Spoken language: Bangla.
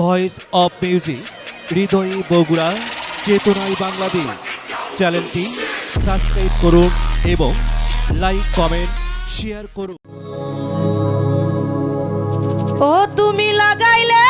ভয়েস অফ মিউজিক, হৃদয়ে বগুড়া, চেতনায় বাংলাদেশ। চ্যানেলটি সাবস্ক্রাইব করুন এবং লাইক, কমেন্ট, শেয়ার করুন। ও তুমি লাগাইলে